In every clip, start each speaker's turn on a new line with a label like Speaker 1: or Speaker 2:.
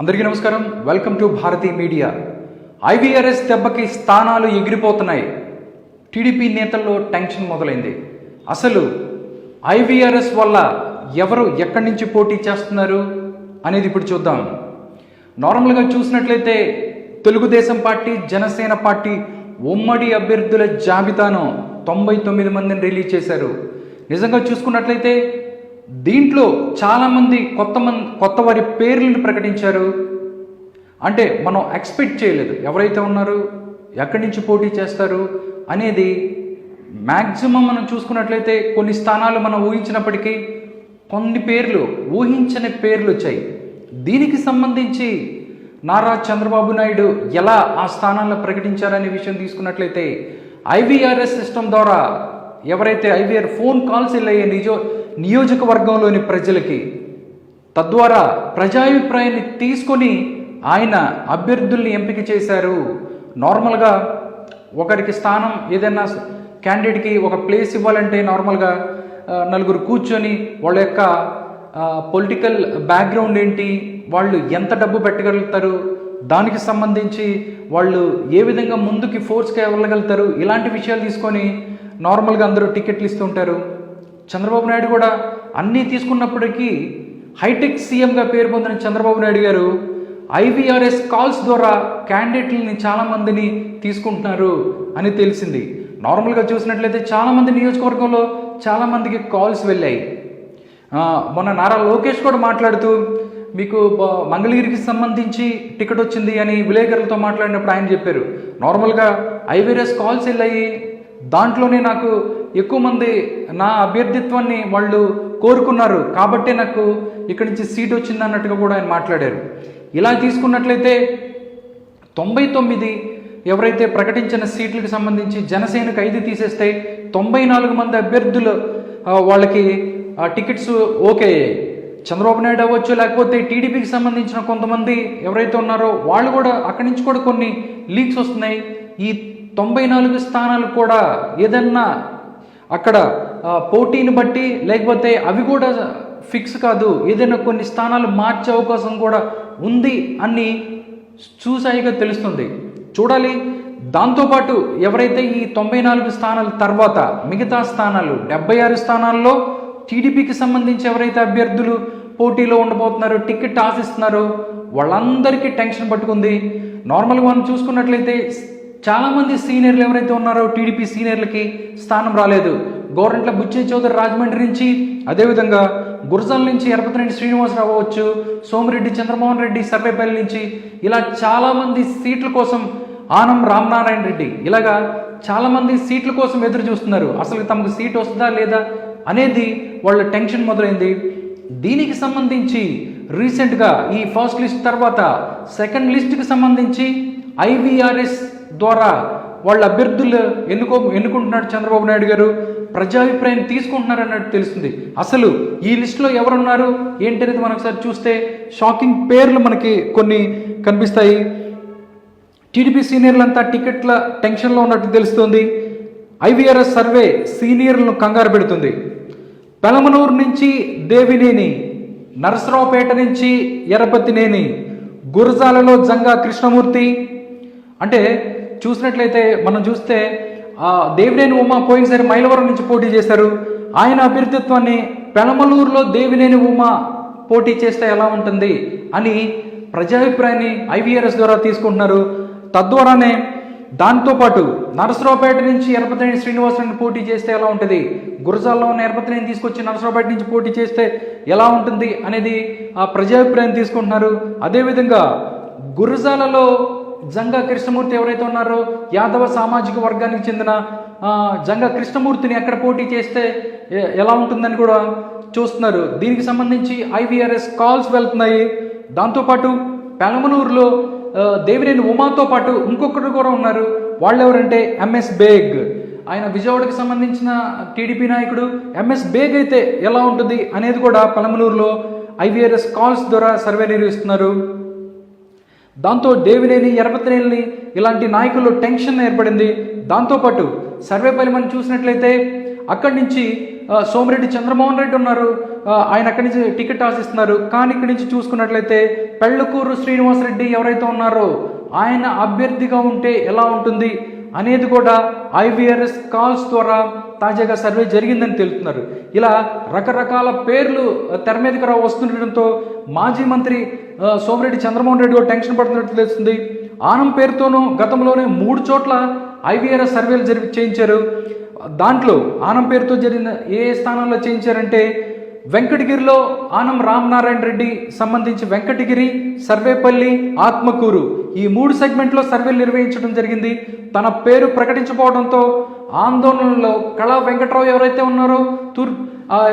Speaker 1: అందరికీ నమస్కారం. Welcome to Bharati media IVRS దెబ్బకి స్థానాలు ఎగిరిపోతున్నాయి. టీడీపీ నేతల్లో టెన్షన్ మొదలైంది. అసలు ఐవీఆర్ఎస్ వల్ల ఎవరు ఎక్కడి నుంచి పోటీ చేస్తున్నారు అనేది ఇప్పుడు చూద్దాం. నార్మల్గా చూసినట్లయితే తెలుగుదేశం పార్టీ జనసేన పార్టీ ఉమ్మడి అభ్యర్థుల జాబితాను తొంభై తొమ్మిది మందిని రిలీజ్ చేశారు. నిజంగా చూసుకున్నట్లయితే దీంట్లో చాలామంది కొత్త మంది కొత్త వారి పేర్లను ప్రకటించారు. అంటే మనం ఎక్స్పెక్ట్ చేయలేదు. ఎవరైతే ఉన్నారు ఎక్కడి నుంచి పోటీ చేస్తారు అనేది మ్యాక్సిమం మనం చూసుకున్నట్లయితే కొన్ని స్థానాలు మనం ఊహించినప్పటికీ కొన్ని పేర్లు ఊహించని పేర్లు వచ్చాయి. దీనికి సంబంధించి నారా చంద్రబాబు నాయుడు ఎలా ఆ స్థానాలను ప్రకటించారనే విషయం తీసుకున్నట్లయితే ఐవీఆర్ఎస్ సిస్టమ్ ద్వారా ఎవరైతే ఐవీఆర్ ఫోన్ కాల్స్ వెళ్ళాయో నిజో నియోజకవర్గంలోని ప్రజలకి తద్వారా ప్రజాభిప్రాయాన్ని తీసుకొని ఆయన అభ్యర్థుల్ని ఎంపిక చేశారు. నార్మల్గా ఒకరికి స్థానం ఏదైనా క్యాండిడేట్కి ఒక ప్లేస్ ఇవ్వాలంటే నార్మల్గా నలుగురు కూర్చొని వాళ్ళ యొక్క పొలిటికల్ బ్యాక్గ్రౌండ్ ఏంటి వాళ్ళు ఎంత డబ్బు పెట్టగలుగుతారు దానికి సంబంధించి వాళ్ళు ఏ విధంగా ముందుకి ఫోర్స్గా వెళ్ళగలుగుతారు ఇలాంటి విషయాలు తీసుకొని నార్మల్గా అందరూ టికెట్లు ఇస్తుంటారు చంద్రబాబు నాయుడు కూడా అన్నీ తీసుకున్నప్పటికీ హైటెక్ సీఎంగా పేరు పొందిన చంద్రబాబు నాయుడు గారు ఐవీఆర్ఎస్ కాల్స్ ద్వారా క్యాండిడేట్లని చాలామందిని తీసుకుంటున్నారు అని తెలిసింది. నార్మల్గా చూసినట్లయితే చాలామంది నియోజకవర్గంలో చాలామందికి కాల్స్ వెళ్ళాయి. మొన్న నారా లోకేష్ కూడా మాట్లాడుతూ మీకు మంగళగిరికి సంబంధించి టికెట్ వచ్చింది అని విలేకరులతో మాట్లాడినప్పుడు ఆయన చెప్పారు. నార్మల్గా ఐవీఆర్ఎస్ కాల్స్ వెళ్ళాయి. దాంట్లోనే నాకు ఎక్కువ మంది నా అభ్యర్థిత్వాన్ని వాళ్ళు కోరుకున్నారు. కాబట్టే నాకు ఇక్కడి నుంచి సీట్ వచ్చింది అన్నట్టుగా కూడా ఆయన మాట్లాడారు. ఇలా తీసుకున్నట్లయితే తొంభై తొమ్మిది ఎవరైతే ప్రకటించిన సీట్లకు సంబంధించి జనసేనకు ఐదు తీసేస్తే తొంభై నాలుగు మంది అభ్యర్థులు వాళ్ళకి టికెట్స్ ఓకే. అయ్యాయి. చంద్రబాబు నాయుడు అవ్వచ్చు లేకపోతే టీడీపీకి సంబంధించిన కొంతమంది ఎవరైతే ఉన్నారో వాళ్ళు కూడా అక్కడి నుంచి కూడా కొన్ని లీక్స్ వస్తున్నాయి. ఈ తొంభై నాలుగు స్థానాలు కూడా ఏదన్నా అక్కడ పోటీని బట్టి లేకపోతే అవి కూడా ఫిక్స్ కాదు. ఏదైనా కొన్ని స్థానాలు మార్చే అవకాశం కూడా ఉంది అని చూసాయిగా తెలుస్తుంది. చూడాలి. దాంతోపాటు ఎవరైతే ఈ తొంభై నాలుగు స్థానాల తర్వాత మిగతా స్థానాలు డెబ్బై ఆరు స్థానాల్లో టీడీపీకి సంబంధించి ఎవరైతే అభ్యర్థులు పోటీలో ఉండబోతున్నారో టికెట్ ఆశిస్తున్నారో వాళ్ళందరికీ టెన్షన్ పట్టుకుంది. నార్మల్గా మనం చూసుకున్నట్లయితే చాలామంది సీనియర్లు ఎవరైతే ఉన్నారో టీడీపీ సీనియర్లకి స్థానం రాలేదు. గోరంట్ల బుచ్చే చౌదరి రాజమండ్రి నుంచి అదేవిధంగా గురజాల నుంచి ఎరపతిరెడ్డి శ్రీనివాసరావు అవ్వచ్చు సోమిరెడ్డి చంద్రమోహన్ రెడ్డి సర్వేపల్లి నుంచి ఇలా చాలామంది సీట్ల కోసం ఆనం రామనారాయణ రెడ్డి. ఇలాగా చాలామంది సీట్ల కోసం ఎదురు చూస్తున్నారు. అసలు తమకు సీట్ వస్తుందా లేదా అనేది వాళ్ళ టెన్షన్ మొదలైంది. దీనికి సంబంధించి రీసెంట్గా ఈ ఫస్ట్ లిస్ట్ తర్వాత సెకండ్ లిస్ట్కి సంబంధించి ఐవీఆర్ఎస్ ద్వారా వాళ్ళ అభ్యర్థులు ఎన్నుకో ఎన్నుకుంటున్నాడు చంద్రబాబు నాయుడు గారు. ప్రజాభిప్రాయం తీసుకుంటున్నారు అన్నట్టు తెలుస్తుంది. అసలు ఈ లిస్టులో ఎవరున్నారు? ఏంటనేది మనం ఒకసారి చూస్తే షాకింగ్ పేర్లు మనకి కొన్ని కనిపిస్తాయి. టీడీపీ సీనియర్లంతా టికెట్ల టెన్షన్లో ఉన్నట్టు తెలుస్తుంది. ఐవీఆర్ఎస్ సర్వే సీనియర్లను కంగారు పెడుతుంది. పెలమనూరు నుంచి దేవినేని నరసరావుపేట నుంచి ఎరపతినేని గురజాలలో జంగా కృష్ణమూర్తి అంటే చూసినట్లయితే మనం చూస్తే దేవినేని ఉమా పోయినసారి మైలవరం నుంచి పోటీ చేశారు. ఆయన అభ్యర్థిత్వాన్ని పెనమలూరులో దేవినేని ఉమా పోటీ చేస్తే ఎలా ఉంటుంది అని ప్రజాభిప్రాయాన్ని ఐవీఆర్ఎస్ ద్వారా తీసుకుంటున్నారు. తద్వారానే దాంతోపాటు నరసరావుపేట నుంచి ఎరపతినేని శ్రీనివాసరావుని పోటీ చేస్తే ఎలా ఉంటుంది? గురజాల్లో ఉన్న ఎరపతినేని తీసుకొచ్చి నరసరావుపేట నుంచి పోటీ చేస్తే ఎలా ఉంటుంది అనేది ఆ ప్రజాభిప్రాయం తీసుకుంటున్నారు. అదేవిధంగా గురజాలలో జంగా కృష్ణమూర్తి ఎవరైతే ఉన్నారో యాదవ సామాజిక వర్గానికి చెందిన జంగా కృష్ణమూర్తిని ఎక్కడ పోటీ చేస్తే ఎలా ఉంటుందని కూడా చూస్తున్నారు. దీనికి సంబంధించి ఐవీఆర్ఎస్ కాల్స్ వెళ్తున్నాయి. దాంతోపాటు పెలమనూరులో దేవినేని ఉమాతో పాటు ఇంకొకరు కూడా ఉన్నారు. వాళ్ళు ఎవరంటే ఎంఎస్ బేగ్. ఆయన విజయవాడకు సంబంధించిన టీడీపీ నాయకుడు ఎంఎస్ బేగ్ అయితే ఎలా ఉంటుంది అనేది కూడా పలమనూరులో ఐవీఆర్ఎస్ కాల్స్ ద్వారా సర్వే నిర్వహిస్తున్నారు. దాంతో దేవినేని ఎరపతినేని ఇలాంటి నాయకుల్లో టెన్షన్ ఏర్పడింది. దాంతోపాటు సర్వేపల్లి మనం చూసినట్లయితే అక్కడి నుంచి సోమిరెడ్డి చంద్రమోహన్ రెడ్డి ఉన్నారు. ఆయన అక్కడి నుంచి టికెట్ ఆశిస్తున్నారు. కానీ ఇక్కడి నుంచి చూసుకున్నట్లయితే పెళ్ళకూరు శ్రీనివాసరెడ్డి ఎవరైతే ఉన్నారో ఆయన అభ్యర్థిగా ఉంటే ఎలా ఉంటుంది? అనేది కూడా ఐవీఆర్ఎస్ కాల్స్ ద్వారా తాజాగా సర్వే జరిగిందని తెలుపుతున్నారు. ఇలా రకరకాల పేర్లు తెర మీదకి రా వస్తుండటంతో మాజీ మంత్రి సోమిరెడ్డి చంద్రమోహన్ రెడ్డి కూడా టెన్షన్ పడుతున్నట్టు తెలుస్తుంది. ఆనం పేరుతోనూ గతంలోనే మూడు చోట్ల ఐవీఆర్ఎస్ సర్వేలు జరిపి చేయించారు. దాంట్లో ఆనం పేరుతో జరిగిన ఏ స్థానంలో చేయించారంటే వెంకటగిరిలో ఆనం రామనారాయణ రెడ్డి సంబంధించి వెంకటగిరి సర్వేపల్లి ఆత్మకూరు ఈ మూడు సెగ్మెంట్లో సర్వేలు నిర్వహించడం జరిగింది. తన పేరు ప్రకటించబోవడంతో ఆందోళనలో కళా వెంకట్రావు ఎవరైతే ఉన్నారో తూర్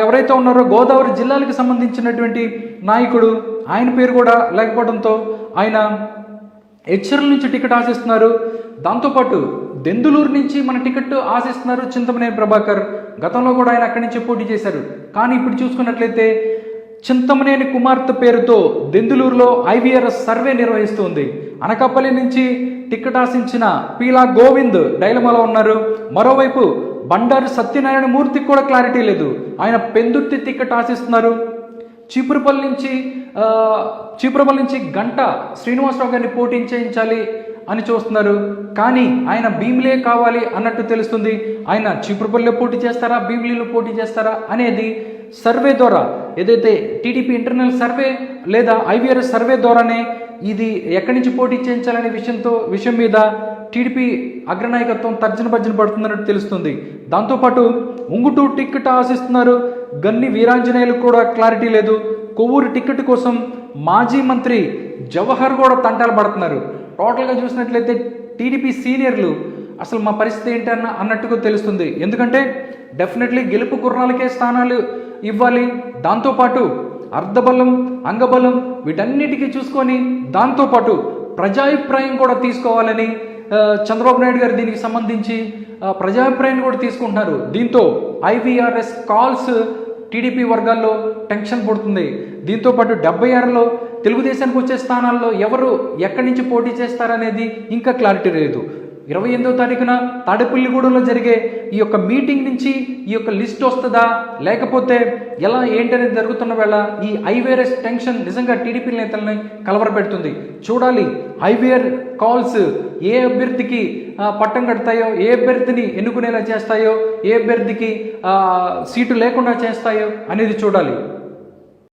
Speaker 1: ఎవరైతే ఉన్నారో గోదావరి జిల్లాలకు సంబంధించినటువంటి నాయకుడు ఆయన పేరు కూడా లేకపోవడంతో ఆయన హెచ్చర్ల నుంచి టికెట్ ఆశిస్తున్నారు. దాంతోపాటు దెందులూరు నుంచి మన టికెట్ ఆశిస్తున్నారు చింతమనేని ప్రభాకర్. గతంలో కూడా ఆయన అక్కడి నుంచి పోటీ చేశారు. కానీ ఇప్పుడు చూసుకున్నట్లయితే చింతమనేని కుమార్తె పేరుతో దెందులూరులో ఐవీఆర్ఎస్ సర్వే నిర్వహిస్తుంది. అనకాపల్లి నుంచి టికెట్ ఆశించిన పీలా గోవింద్ డైలమాలో ఉన్నారు. మరోవైపు బండారు సత్యనారాయణ మూర్తికి కూడా క్లారిటీ లేదు. ఆయన పెందుర్తి టికెట్ ఆశిస్తున్నారు. చీపురుపల్లి నుంచి చీపురుపల్లి నుంచి గంట శ్రీనివాసరావు గారిని పోటీ చేయించాలి అని చూస్తున్నారు. కానీ ఆయన భీమిలే కావాలి అన్నట్టు తెలుస్తుంది. ఆయన చీపురుపల్లిలో పోటీ చేస్తారా? భీమిలీలో పోటీ చేస్తారా? అనేది సర్వే ద్వారా ఏదైతే టీడీపీ ఇంటర్నల్ సర్వే లేదా ఐవీఆర్ఎస్ సర్వే ద్వారానే ఇది ఎక్కడి నుంచి పోటీ చేయించాలనే విషయంతో విషయం మీద టీడీపీ అగ్రనాయకత్వం తర్జన భర్జన పడుతుందన్నట్టు తెలుస్తుంది. దాంతోపాటు ఉంగుటూరు టిక్కెట్ ఆశిస్తున్నారు. గన్ని వీరాంజనేయులకు కూడా క్లారిటీ లేదు. కొవ్వూరు టికెట్ కోసం మాజీ మంత్రి జవహర్ కూడా తంటాలు పడుతున్నారు. టోటల్గా చూసినట్లయితే టీడీపీ సీనియర్లు అసలు మా పరిస్థితి ఏంటి అన్న అన్నట్టుగా తెలుస్తుంది. ఎందుకంటే డెఫినెట్లీ గెలుపు గుర్రాలకే స్థానాలు ఇవ్వాలి. దాంతోపాటు అర్ధబలం అంగబలం వీటన్నిటికీ చూసుకొని దాంతోపాటు ప్రజాభిప్రాయం కూడా తీసుకోవాలని చంద్రబాబు నాయుడు గారు దీనికి సంబంధించి ప్రజాభిప్రాయం కూడా తీసుకుంటున్నారు. దీంతో ఐవీఆర్ఎస్ కాల్స్ టీడీపీ వర్గాల్లో టెన్షన్ పడుతుంది. దీంతో పాటు డెబ్బై ఆరులో తెలుగుదేశానికి వచ్చే స్థానాల్లో ఎవరు ఎక్కడి నుంచి పోటీ చేస్తారనేది ఇంకా క్లారిటీ లేదు. ఇరవై ఎనిమిదో తారీఖున తాడేపల్లిగూడెంలో జరిగే ఈ యొక్క మీటింగ్ నుంచి ఈ యొక్క లిస్ట్ వస్తుందా? లేకపోతే ఎలా ఏంటనేది జరుగుతున్న వేళ ఈ ఐవేరస్ టెన్షన్ నిజంగా టీడీపీ నేతల్ని కలవరపెడుతుంది. చూడాలి ఐవేర్ కాల్స్ ఏ అభ్యర్థికి పట్టం కడతాయో ఏ అభ్యర్థిని ఎన్నుకునేలా చేస్తాయో ఏ అభ్యర్థికి సీటు లేకుండా చేస్తాయో అనేది చూడాలి.